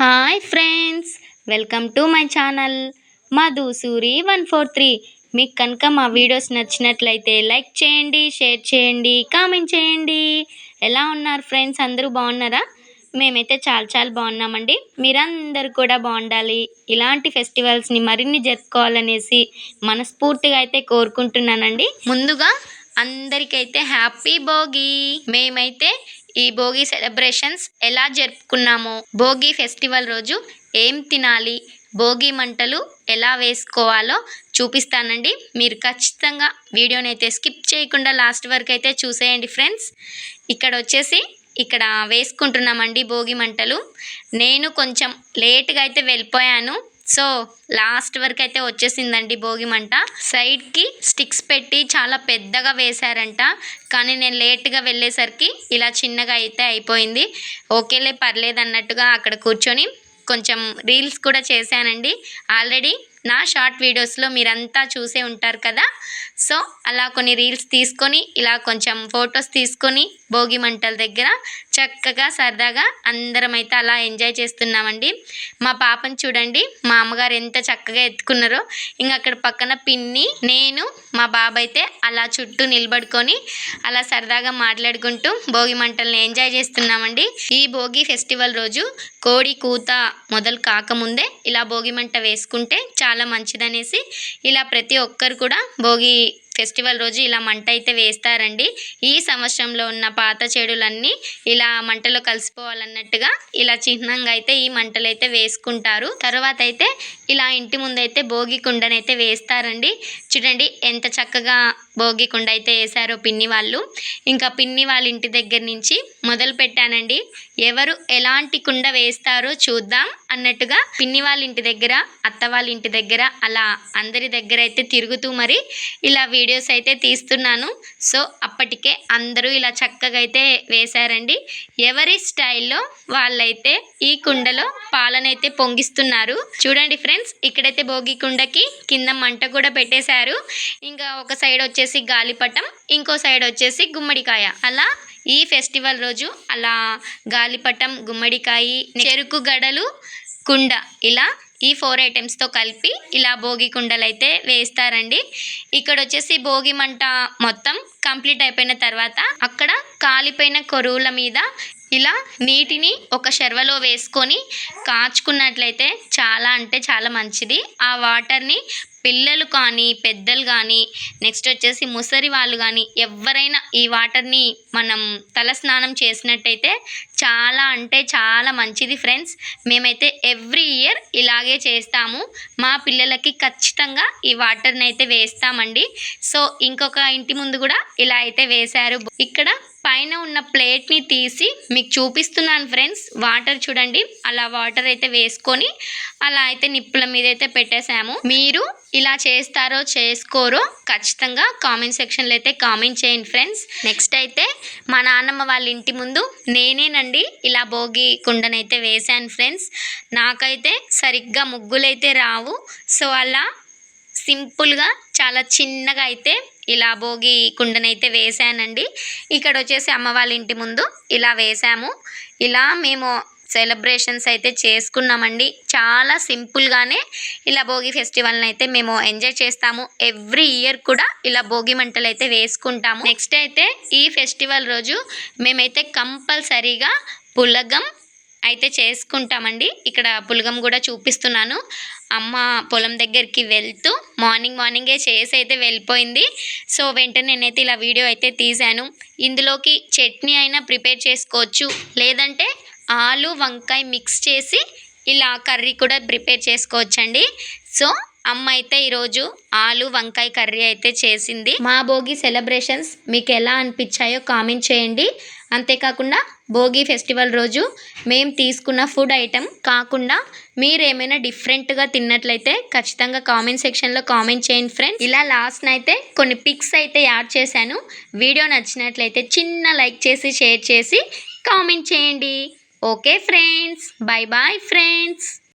Hi friends welcome to my channel. Madhu Suri one four three. మీకు కనుక మా videos నచ్చినట్లయితే లైక్ చేయండి షేర్ చేయండి కామెంట్ చేయండి. ఎలా ఉన్నారు ఫ్రెండ్స్? అందరూ బాగున్నారా? మేమైతే చాలా చాలా బాగున్నామండి. మీరందరూ కూడా బాగుండాలి. ఇలాంటి ఫెస్టివల్స్ని మరిన్ని జరుపుకోవాలనేసి మనస్ఫూర్తిగా అయితే కోరుకుంటున్నానండి. ముందుగా అందరికైతే హ్యాపీ భోగి. మేమైతే ఈ భోగి సెలబ్రేషన్స్ ఎలా జరుపుకున్నామో? భోగి ఫెస్టివల్ రోజు ఏం తినాలి? భోగి మంటలు ఎలా వేసుకోవాలో చూపిస్తానండి. మీరు ఖచ్చితంగా వీడియోని అయితే స్కిప్ చేయకుండా లాస్ట్ వరకు అయితే చూసేయండి ఫ్రెండ్స్. ఇక్కడ వచ్చేసి ఇక్కడ వేసుకుంటున్నామండి భోగి మంటలు. నేను కొంచెం లేట్గా అయితే వెళ్ళిపోయాను. సో లాస్ట్ వరకు అయితే వచ్చేసిందండి భోగి మంట. సైడ్కి స్టిక్స్ పెట్టి చాలా పెద్దగా వేశారంట. కానీ నేను లేట్గా వెళ్ళేసరికి ఇలా చిన్నగా అయితే అయిపోయింది. ఓకేలే పర్లేదు అన్నట్టుగా అక్కడ కూర్చొని కొంచెం రీల్స్ కూడా చేశానండి. ఆల్రెడీ నా షార్ట్ వీడియోస్లో మీరంతా చూసే ఉంటారు కదా. సో అలా కొన్ని రీల్స్ తీసుకొని ఇలా కొంచెం ఫొటోస్ తీసుకొని భోగి మంటల దగ్గర చక్కగా సరదాగా అందరం అయితే అలా ఎంజాయ్ చేస్తున్నామండి. మా పాపని చూడండి మా అమ్మగారు ఎంత చక్కగా ఎత్తుకున్నారో. ఇంకా అక్కడ పక్కన పిన్ని నేను మా బాబు అయితే అలా చుట్టూ నిలబడుకొని అలా సరదాగా మాట్లాడుకుంటూ భోగి మంటల్ని ఎంజాయ్ చేస్తున్నామండి. ఈ భోగి ఫెస్టివల్ రోజు కోడి కూత మొదలు కాకముందే ఇలా భోగి మంట వేసుకుంటే చాలా మంచిదనేసి ఇలా ప్రతి ఒక్కరు కూడా భోగి ఫెస్టివల్ రోజు ఇలా మంట అయితే వేస్తారండి. ఈ సంవత్సరంలో ఉన్న పాత చెడులన్నీ ఇలా మంటలో కలిసిపోవాలన్నట్టుగా ఇలా చిహ్నంగా అయితే ఈ మంటలు అయితే వేసుకుంటారు. తర్వాత అయితే ఇలా ఇంటి ముందైతే భోగి కుండనైతే వేస్తారండి. చూడండి ఎంత చక్కగా భోగి కుండ అయితే వేశారో పిన్ని వాళ్ళు. ఇంకా పిన్ని వాళ్ళ ఇంటి దగ్గర నుంచి మొదలు పెట్టానండి. ఎవరు ఎలాంటి కుండ వేస్తారో చూద్దాం అన్నట్టుగా పిన్ని వాళ్ళ ఇంటి దగ్గర అత్త వాళ్ళ ఇంటి దగ్గర అలా అందరి దగ్గర అయితే తిరుగుతూ మరి ఇలా వీడియోస్ అయితే తీస్తున్నాను. సో అప్పటికే అందరూ ఇలా చక్కగా అయితే వేశారండి. ఎవరి స్టైల్లో వాళ్ళైతే ఈ కుండలో పాలనైతే పొంగిస్తున్నారు. చూడండి ఫ్రెండ్స్ ఇక్కడైతే భోగి కుండకి కింద మంట కూడా పెట్టేశారు. ఇంకా ఒక సైడ్ వచ్చేసి గాలిపటం ఇంకో సైడ్ వచ్చేసి గుమ్మడికాయ. అలా ఈ ఫెస్టివల్ రోజు అలా గాలిపటం గుమ్మడికాయ చెరుకు గడలు కుండ ఇలా ఈ ఫోర్ ఐటమ్స్తో కలిపి ఇలా భోగి కుండలు అయితే వేస్తారండి. ఇక్కడ వచ్చేసి భోగి మంట మొత్తం కంప్లీట్ అయిపోయిన తర్వాత అక్కడ కాలిపోయిన కొరువుల మీద ఇలా నీటిని ఒక షర్వలో వేసుకొని కాచుకున్నట్లయితే చాలా అంటే చాలా మంచిది. ఆ వాటర్ని పిల్లలు కానీ పెద్దలు కానీ నెక్స్ట్ వచ్చేసి ముసరి వాళ్ళు కానీ ఎవరైనా ఈ వాటర్ని మనం తల స్నానం చేసినట్టయితే చాలా అంటే చాలా మంచిది ఫ్రెండ్స్. మేమైతే ఎవ్రీ ఇయర్ ఇలాగే చేస్తాము. మా పిల్లలకి ఖచ్చితంగా ఈ వాటర్ని అయితే వేస్తామండి. సో ఇంకొక ఇంటి ముందు కూడా ఇలా అయితే వేశారు. ఇక్కడ పైన ఉన్న ప్లేట్ని తీసి మీకు చూపిస్తున్నాను ఫ్రెండ్స్. వాటర్ చూడండి. అలా వాటర్ అయితే వేసుకొని అలా అయితే నిప్పుల మీద అయితే పెట్టేశాము. మీరు ఇలా చేస్తారో చేసుకోరో ఖచ్చితంగా కామెంట్ సెక్షన్లో అయితే కామెంట్ చేయండి ఫ్రెండ్స్. నెక్స్ట్ అయితే మా నాన్నమ్మ వాళ్ళ ఇంటి ముందు నేనేనండి ఇలా భోగి కుండనైతే వేశాను ఫ్రెండ్స్. నాకైతే సరిగ్గా ముగ్గులైతే రావు. సో అలా సింపుల్గా చాలా చిన్నగా అయితే ఇలా భోగి కుండనైతే వేసానండి ఇక్కడ వచ్చేసి అమ్మ వాళ్ళ ఇంటి ముందు ఇలా వేసాము ఇలా మేము సెలబ్రేషన్స్ అయితే చేసుకున్నామండి. చాలా సింపుల్గానే ఇలా భోగి ఫెస్టివల్ని అయితే మేము ఎంజాయ్ చేస్తాము. ఎవ్రీ ఇయర్ కూడా ఇలా భోగి మంటలు అయితే వేసుకుంటాము. నెక్స్ట్ అయితే ఈ ఫెస్టివల్ రోజు మేమైతే కంపల్సరీగా పులగం అయితే చేసుకుంటామండి. ఇక్కడ పులగం కూడా చూపిస్తున్నాను. అమ్మ పొలం దగ్గరికి వెళ్తూ మార్నింగ్ మార్నింగే చేసి అయితే వెళ్ళిపోయింది. సో వెంటనే నేనైతే ఇలా వీడియో అయితే తీశాను. ఇందులోకి చట్నీ అయినా ప్రిపేర్ చేసుకోవచ్చు. లేదంటే ఆలు వంకాయ మిక్స్ చేసి ఇలా కర్రీ కూడా ప్రిపేర్ చేసుకోవచ్చండి. సో అమ్మ అయితే ఈరోజు ఆలు వంకాయ కర్రీ అయితే చేసింది. మా భోగి సెలబ్రేషన్స్ మీకు ఎలా అనిపించాయో కామెంట్ చేయండి. అంతేకాకుండా భోగి ఫెస్టివల్ రోజు మేము తీసుకున్న ఫుడ్ ఐటెం కాకుండా మీరు ఏమైనా డిఫరెంట్గా తిన్నట్లయితే ఖచ్చితంగా కామెంట్ సెక్షన్లో కామెంట్ చేయండి ఫ్రెండ్స్. ఇలా లాస్ట్ అయితే కొన్ని పిక్స్ అయితే యాడ్ చేశాను. వీడియో నచ్చినట్లయితే చిన్న లైక్ చేసి షేర్ చేసి కామెంట్ చేయండి. Okay friends. Bye bye friends.